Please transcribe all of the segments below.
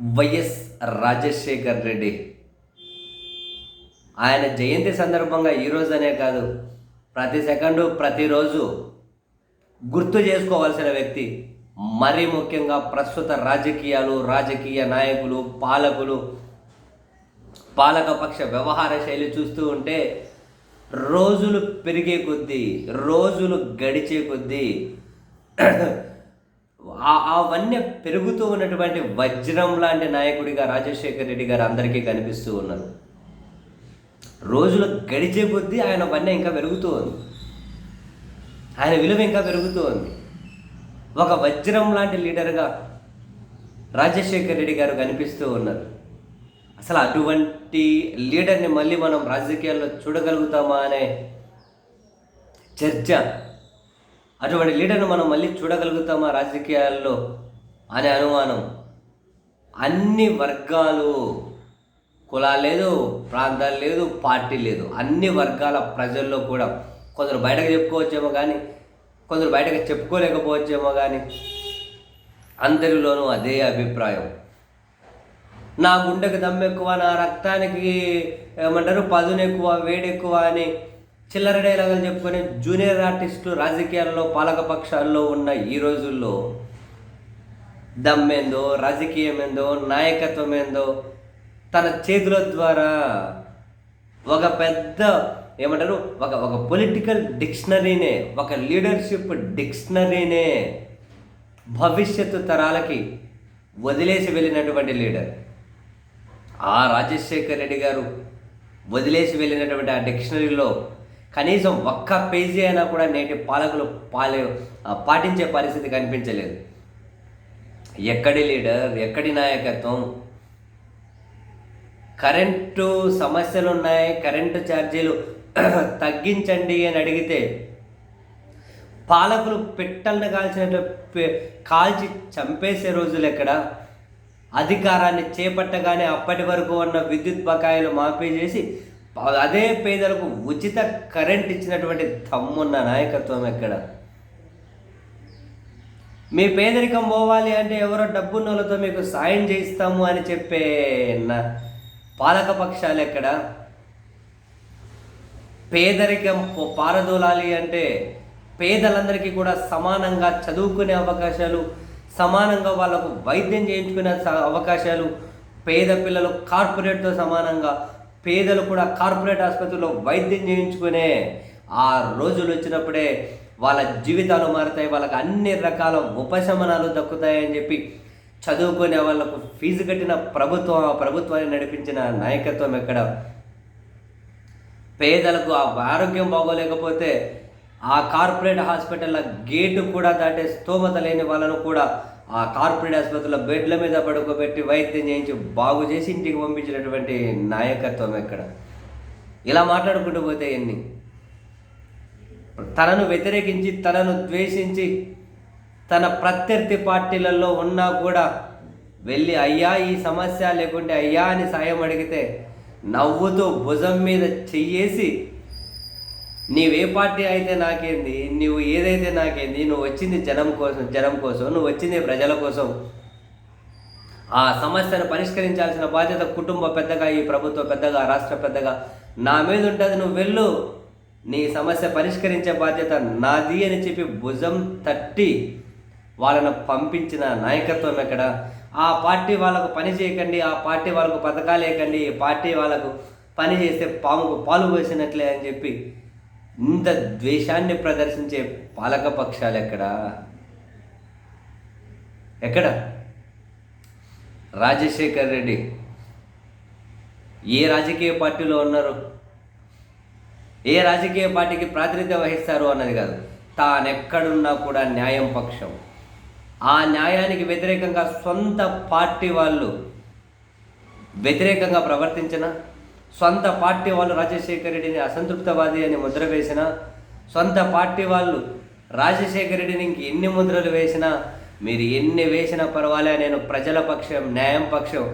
YS Rajasekhar Reddy. ఆయన జయంతి సందర్భంగా ఈరోజనే కాదు ప్రతి సెకండు ప్రతిరోజు గుర్తు చేసుకోవాల్సిన వ్యక్తి మరీ ముఖ్యంగా ప్రస్తుత రాజకీయాలు రాజకీయ నాయకులు పాలకులు పాలకపక్ష వ్యవహార శైలి చూస్తూ ఉంటే రోజులు పెరిగే కొద్దీ రోజులు గడిచే కొద్దీ ఆ- అవన్నీ పెరుగుతూ ఉన్నటువంటి వజ్రం లాంటి నాయకుడిగా రాజశేఖర్ రెడ్డి గారు అందరికీ కనిపిస్తూ ఉన్నారు. రోజులు గడిచే కొద్దీ ఆయన వన్నె ఇంకా పెరుగుతూ ఉంది. ఆయన విలువ ఇంకా పెరుగుతూ ఉంది. ఒక వజ్రం లాంటి లీడర్గా రాజశేఖర్ రెడ్డి గారు కనిపిస్తూ ఉన్నారు. అసలు అటువంటి లీడర్ని మళ్ళీ మనం రాజకీయాల్లో చూడగలుగుతామా అనే చర్చ అటువంటి లీడర్ని మనం మళ్ళీ చూడగలుగుతామా రాజకీయాల్లో? అనే అనుమానం. అన్ని వర్గాలు కులాలు లేదు ప్రాంతాలు లేదు పార్టీ లేదు. అన్ని వర్గాల ప్రజల్లో కూడా కొందరు బయటకు చెప్పుకోవచ్చేమో కానీ కొందరు బయటకు చెప్పుకోలేకపోవచ్చేమో కానీ అందరిలోనూ అదే అభిప్రాయం. నా గుండెకి దమ్ము ఎక్కువ నా రక్తానికి ఏమంటారు పదును ఎక్కువ వేడెక్కువ అని చిల్లర డైలాగులు చెప్పుకొని జూనియర్ ఆర్టిస్టులు రాజకీయాల్లో పాలకపక్షాల్లో ఉన్న ఈ రోజుల్లో దమ్మేందో రాజకీయం ఏందో నాయకత్వం ఏందో తన చేతుల ద్వారా ఒక పెద్ద ఏమంటారు? ఒక ఒక పొలిటికల్ డిక్షనరీనే ఒక లీడర్షిప్ డిక్షనరీనే భవిష్యత్తు తరాలకి వదిలేసి వెళ్ళినటువంటి లీడర్ ఆ రాజశేఖర్ రెడ్డి గారు వదిలేసి వెళ్ళినటువంటి ఆ డిక్షనరీలో కనీసం ఒక్క పేజీ అయినా కూడా నేటి పాలకులు పాలే పాటించే పరిస్థితి కనిపించలేదు. ఎక్కడి లీడర్ ఎక్కడి నాయకత్వం? కరెంటు సమస్యలు ఉన్నాయి కరెంటు ఛార్జీలు తగ్గించండి అని అడిగితే పాలకులు పెట్టలను కాల్చినట్టు కాల్చి చంపేసే రోజులు ఎక్కడ? అధికారాన్ని చేపట్టగానే అప్పటి వరకు ఉన్న విద్యుత్ బకాయిలు మాఫీ చేసి అదే పేదలకు ఉచిత కరెంట్ ఇచ్చినటువంటి తమ్మున్న నాయకత్వం ఎక్కడ? మీ పేదరికం పోవాలి అంటే ఎవరో డబ్బున్నోళ్ళతో మీకు సాయం చేయిస్తాము అని చెప్పే పాలక పక్షాలు ఎక్కడ? పేదరికం పారదోలాలి అంటే పేదలందరికీ కూడా సమానంగా చదువుకునే అవకాశాలు సమానంగా వాళ్ళకు వైద్యం చేయించుకునే స- అవకాశాలు పేద పిల్లలు కార్పొరేట్తో సమానంగా పేదలు కూడా కార్పొరేట్ ఆసుపత్రిలో వైద్యం చేయించుకునే ఆ రోజులు వచ్చినప్పుడే వాళ్ళ జీవితాలు మారుతాయి వాళ్ళకి అన్ని రకాల ఉపశమనాలు దక్కుతాయని చెప్పి చదువుకునే వాళ్ళకు ఫీజు కట్టిన ప్రభుత్వం ఆ ప్రభుత్వాన్ని నడిపించిన నాయకత్వం ఎక్కడ? పేదలకు ఆ ఆరోగ్యం బాగోలేకపోతే ఆ కార్పొరేట్ హాస్పిటల్ల గేటు కూడా దాటే స్తోమత లేని వాళ్ళను కూడా ఆ కార్పొరేట్ ఆసుపత్రిలో బెడ్ల మీద పడుకోబెట్టి వైద్యం చేయించి బాగు చేసి ఇంటికి పంపించినటువంటి నాయకత్వం ఎక్కడ? ఇలా మాట్లాడుకుంటూ పోతే ఎన్ని? తనను వ్యతిరేకించి తనను ద్వేషించి తన ప్రత్యర్థి పార్టీలలో ఉన్నా కూడా వెళ్ళి అయ్యా ఈ సమస్య లేకుంటే అయ్యా అని సాయం అడిగితే నవ్వుతూ భుజం మీద చెయ్యేసి నీవే పార్టీ అయితే నాకేంది? నువ్వు ఏదైతే నాకేంది? నువ్వు వచ్చింది జనం కోసం జనం కోసం నువ్వు వచ్చింది ప్రజల కోసం. ఆ సమస్యను పరిష్కరించాల్సిన బాధ్యత కుటుంబ పెద్దగా ఈ ప్రభుత్వ పెద్దగా రాష్ట్ర పెద్దగా నా మీద ఉంటుంది. నువ్వు వెళ్ళు. నీ సమస్య పరిష్కరించే బాధ్యత నాది అని చెప్పి భుజం తట్టి వాళ్ళను పంపించిన నాయకత్వం ఎక్కడ? ఆ పార్టీ వాళ్ళకు పని చేయకండి. ఆ పార్టీ వాళ్ళకు పథకాలు వేయకండి. ఈ పార్టీ వాళ్ళకు పని చేస్తే పాముకు పాలు పోసినట్లే అని చెప్పి ఇంత ద్వేషాన్ని ప్రదర్శించే పాలక పక్షాలు ఎక్కడ? ఎక్కడ? రాజశేఖర్ రెడ్డి. ఏ రాజకీయ పార్టీలో ఉన్నారు? ఏ రాజకీయ పార్టీకి ప్రాతినిధ్యం వహిస్తారు అన్నది కాదు. తానెక్కడున్నా కూడా న్యాయం పక్షం. ఆ న్యాయానికి వ్యతిరేకంగా సొంత పార్టీ వాళ్ళు వ్యతిరేకంగా ప్రవర్తించిన సొంత పార్టీ వాళ్ళు రాజశేఖర రెడ్డిని అసంతృప్తవాది అని ముద్ర వేసిన సొంత పార్టీ వాళ్ళు రాజశేఖర రెడ్డిని ఇంక ఎన్ని ముద్రలు వేసినా మీరు ఎన్ని వేసినా పర్వాలే నేను ప్రజల పక్షం న్యాయం పక్షం.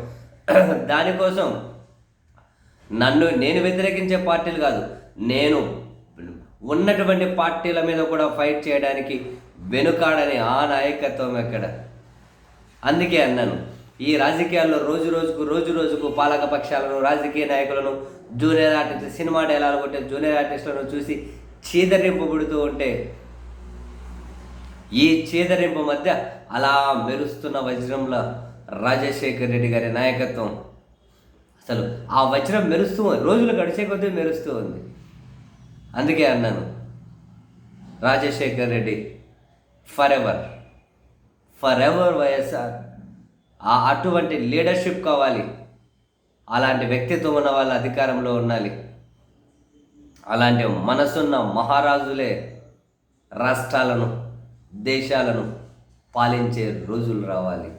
దానికోసం నన్ను నేను వ్యతిరేకించే పార్టీలు కాదు నేను ఉన్నటువంటి పార్టీల మీద కూడా ఫైట్ చేయడానికి వెనుకాడని ఆ నాయకత్వం ఎక్కడ? అందుకే అన్నాను. ఈ రాజకీయాల్లో రోజు రోజుకు రోజు రోజుకు పాలక పక్షాలను రాజకీయ నాయకులను జూనియర్ ఆర్టిస్ట్ సినిమా డైలాగ్ కొట్టే జూనియర్ ఆర్టిస్టులను చూసి చీదరింపబడుతూ ఉంటే ఈ చీదరింపు మధ్య అలా మెరుస్తున్న వజ్రంలో రాజశేఖర్ రెడ్డి గారి నాయకత్వం. అసలు ఆ వజ్రం మెరుస్తూ రోజులు గడిచే కొద్దీ మెరుస్తూ ఉంది. అందుకే అన్నాను Rajasekhar Reddy for ever for ever YSR ఆ అటువంటి లీడర్షిప్ కావాలి. అలాంటి వ్యక్తిత్వం ఉన్న వాళ్ళ అధికారంలో ఉండాలి. అలాంటి మనసున్న మహారాజులే రాష్ట్రాలను దేశాలను పాలించే రోజులు రావాలి.